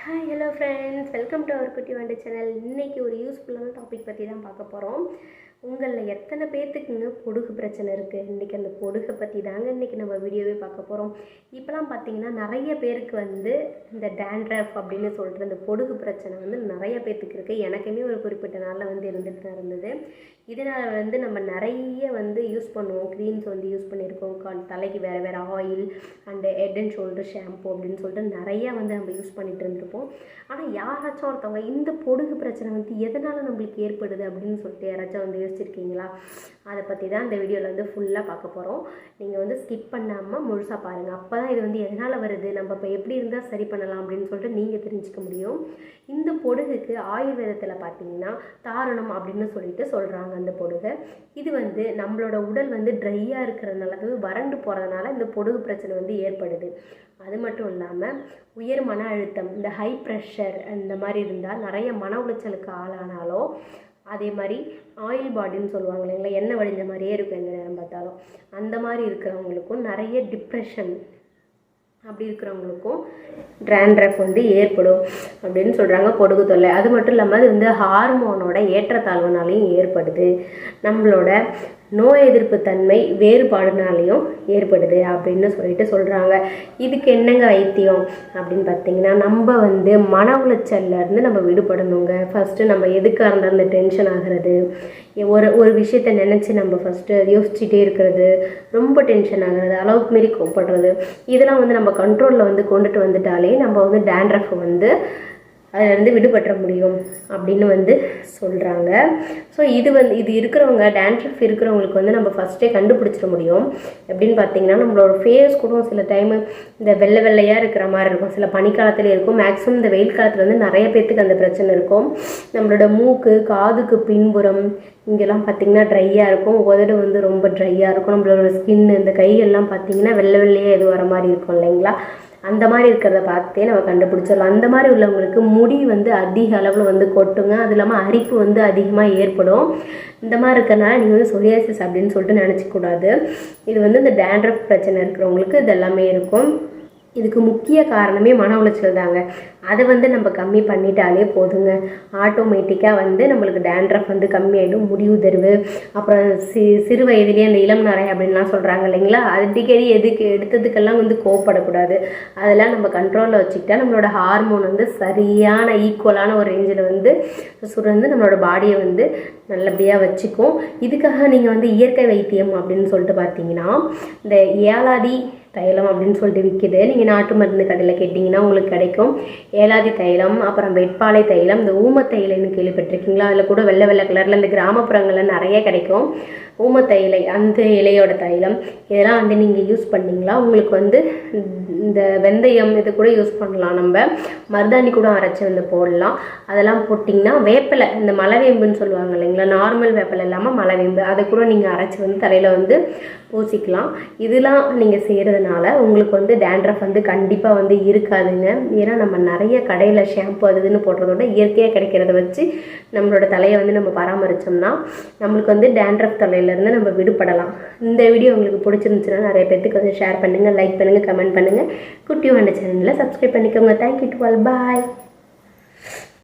Hi hello friends welcome to our குட்டி வண்டி channel இன்றைக்கி ஒரு யூஸ்ஃபுல்லான டாபிக் பற்றி தான் பார்க்க போகிறோம் உங்களில் எத்தனை பேர்த்துக்குங்க பொடுகு பிரச்சனை இருக்குது இன்றைக்கி அந்த பொடுகை பற்றி தாங்க இன்றைக்கி நம்ம வீடியோவே பார்க்க போகிறோம் இப்போலாம் பார்த்தீங்கன்னா நிறைய பேருக்கு வந்து இந்த டேண்ட்ரஃப் அப்படின்னு சொல்கிற இந்த பொடுகு பிரச்சனை வந்து நிறைய பேர்த்துக்கு இருக்குது எனக்குமே ஒரு குறிப்பிட்ட நாளில் வந்து இருந்துட்டு தான் இருந்தது. இதனால் வந்து நம்ம நிறைய வந்து யூஸ் பண்ணுவோம். க்ரீம்ஸ் வந்து யூஸ் பண்ணியிருக்கோம். தலைக்கு வேறு வேறு oil and head and shoulder shampoo அப்படின்னு சொல்லிட்டு நிறையா வந்து நம்ம யூஸ் பண்ணிட்டு இருந்திருப்போம். ஆனால் யாராச்சும் ஒருத்தவங்க இந்த பொடுகு பிரச்சனை வந்து எதனால் நம்மளுக்கு ஏற்படுது அப்படின்னு சொல்லிட்டு யாராச்சும் வந்து யோசிச்சிருக்கீங்களா அதை பற்றி தான் இந்த வீடியோவில் வந்து ஃபுல்லாக பார்க்க போகிறோம் நீங்கள் வந்து ஸ்கிப் பண்ணாமல் முழுசாக பாருங்கள் அப்போ தான் இது வந்து எதனால் வருது? நம்ம இப்போ எப்படி இருந்தால் சரி பண்ணலாம் அப்படின்னு சொல்லிட்டு நீங்கள் தெரிஞ்சுக்க முடியும். இந்த பொடுகுக்கு ஆயுர்வேதத்தில் பார்த்தீங்கன்னா தாரணம் அப்படின்னு சொல்லிட்டு சொல்கிறாங்க அந்த பொடுகை. இது வந்து நம்மளோட உடல் வந்து ட்ரையாக இருக்கிறதுனால அதாவது வறண்டு போகிறதுனால இந்த பொடுகு பிரச்சனை வந்து ஏற்படுது. அது மட்டும் இல்லாமல் உயர் மன அழுத்தம் இந்த ஹை ப்ரெஷர் இந்த மாதிரி இருந்தால் நிறைய மன உளைச்சலுக்கு ஆளானாலோ அதே மாதிரி ஆயில் பாடின்னு சொல்லுவாங்க இல்லைங்களா? எண்ணெய் வடிஞ்ச மாதிரியே இருக்கும் எந்த நேரம் பார்த்தாலும். அந்த மாதிரி இருக்கிறவங்களுக்கும் நிறைய டிப்ரெஷன் அப்படி இருக்கிறவங்களுக்கும் ட்ராண்ட்ரஃப் வந்து ஏற்படும் அப்படின்னு சொல்கிறாங்க பொடுகு தொல்லை. அது மட்டும் இல்லாமல் அது வந்து ஹார்மோனோட ஏற்றத்தாழ்வுனாலையும் ஏற்படுது. நம்மளோட நோய் எதிர்ப்பு தன்மை வேறுபாடுனாலையும் ஏற்படுது அப்படின்னு சொல்லிட்டு சொல்கிறாங்க இதுக்கு என்னங்க வைத்தியம் அப்படின்னு பார்த்தீங்கன்னா நம்ம வந்து மன உளைச்சல்லேருந்து நம்ம விடுபடணுங்க. ஃபஸ்ட்டு நம்ம எதுக்காக இருந்தால் அந்த டென்ஷன் ஆகிறது. ஒரு ஒரு விஷயத்த நினச்சி நம்ம ஃபஸ்ட்டு யோசிச்சுட்டே இருக்கிறது. ரொம்ப டென்ஷன் ஆகிறது அளவுக்கு மீறி கோப்படுறது இதெல்லாம் வந்து நம்ம கண்ட்ரோலில் வந்து கொண்டுட்டு வந்துட்டாலே நம்ம வந்து டேண்ட்ரஃப் வந்து அதிலேருந்து விடுபட்ட முடியும் அப்படின்னு வந்து சொல்கிறாங்க ஸோ இது வந்து இது இருக்கிறவங்க டேண்ட்ரஃப் இருக்கிறவங்களுக்கு வந்து நம்ம ஃபஸ்ட்டே கண்டுபிடிச்சிட முடியும். எப்படின்னு பார்த்தீங்கன்னா நம்மளோட ஃபேஸ் கூட சில டைமு இந்த வெள்ளை வெள்ளையாக இருக்கிற மாதிரி இருக்கும். சில பனிக்காலத்தில் இருக்கும். மேக்ஸிமம் இந்த வெயில் காலத்தில் வந்து நிறைய பேர்த்துக்கு அந்த பிரச்சனை இருக்கும். நம்மளோட மூக்கு காதுக்கு பின்புறம் இங்கெல்லாம் பார்த்திங்கன்னா ட்ரையாக இருக்கும். உதடு வந்து ரொம்ப ட்ரையாக இருக்கும். நம்மளோட ஸ்கின் இந்த கையெல்லாம் பார்த்திங்கன்னா வெள்ளை வெள்ளையாக எது வர மாதிரி இருக்கும் இல்லைங்களா? அந்த மாதிரி இருக்கிறத பார்த்தே நம்ம கண்டுபிடிச்சிடலாம். அந்த மாதிரி உள்ளவங்களுக்கு முடி வந்து அதிக அளவில் வந்து கொட்டுங்க. அது இல்லாமல் அரிப்பு வந்து அதிகமாக ஏற்படும். இந்த மாதிரி இருக்கிறனால நீங்கள் வந்து சொரியாசிஸ் அப்படின்னு சொல்லிட்டு நினச்சிக்கூடாது இது வந்து இந்த டேண்ட்ரஃப் பிரச்சனை இருக்கிறவங்களுக்கு இது எல்லாமே இருக்கும். இதுக்கு முக்கிய காரணமே மன உளைச்சல் தாங்க. அதை வந்து நம்ம கம்மி பண்ணிட்டாலே போதுங்க. ஆட்டோமேட்டிக்காக வந்து நம்மளுக்கு டேண்ட்ரஃப் வந்து கம்மியாயிடும் முடிவுதர்வு அப்புறம் சி சிறு வயதிலேயே அந்த இளம் நரை அப்படின்லாம் சொல்கிறாங்க இல்லைங்களா? அடிக்கடி எதுக்கு எடுத்ததுக்கெல்லாம் வந்து கோவப்படக்கூடாது. அதெல்லாம் நம்ம கண்ட்ரோலில் வச்சுக்கிட்டா நம்மளோட ஹார்மோன் வந்து சரியான ஈக்குவலான ஒரு ரேஞ்சில் வந்து சுரந்து நம்மளோட பாடியை வந்து நல்லபடியாக வச்சுக்கும். இதுக்காக நீங்கள் வந்து இயற்கை வைத்தியம் அப்படின்னு சொல்லிட்டு பார்த்தீங்கன்னா இந்த ஏழாதி தைலம் அப்படின்னு சொல்லிட்டு விற்கிது நீங்கள் நாட்டு மருந்து கடையில் கேட்டிங்கன்னா உங்களுக்கு கிடைக்கும். ஏலாதி தைலம் அப்புறம் வெட்பாலை தைலம் இந்த ஊம தைலம்னு கேள்விப்பட்டிருக்கீங்களா? அதில் கூட வெள்ளை வெள்ளை கலரில் இந்த கிராமப்புறங்களில் நிறைய கிடைக்கும். ஊமத்த இலை அந்த இலையோட தைலம் இதெல்லாம் வந்து நீங்கள் யூஸ் பண்ணிங்களா? உங்களுக்கு வந்து இந்த வெந்தயம் இது கூட யூஸ் பண்ணலாம். நம்ம மருதாணி கூட அரைச்சி வந்து போடலாம். அதெல்லாம் போட்டிங்கன்னா வேப்பிலை இந்த மலைவேம்புன்னு சொல்லுவாங்க இல்லைங்களா? நார்மல் வேப்பிலை இல்லாமல் மலைவேம்பு. அதை கூட நீங்கள் அரைச்சி வந்து தலையில் வந்து பூசிக்கலாம். இதெல்லாம் நீங்கள் செய்கிறதுனால உங்களுக்கு வந்து டேண்ட்ரஃப் வந்து கண்டிப்பாக வந்து இருக்காதுங்க. ஏன்னா நம்ம நிறைய கடையில் ஷாம்பு அது இதுன்னு போடுறதோட இயற்கையாக கிடைக்கிறத வச்சு நம்மளோட தலையை வந்து நம்ம பராமரித்தோம்னா நம்மளுக்கு வந்து டேண்ட்ரஃப் தலையில் இருந்து நம்ம விடுபடலாம். இந்த வீடியோ உங்களுக்கு பிடிச்சிருந்துச்சுன்னா நிறைய பேருக்கு வந்து ஷேர் பண்ணுங்கள் லைக் பண்ணுங்கள் கமெண்ட் பண்ணுங்கள் குட்டி வாண்ட சேனலில் சப்ஸ்கிரைப் பண்ணிக்கோங்க. Thank you to all bye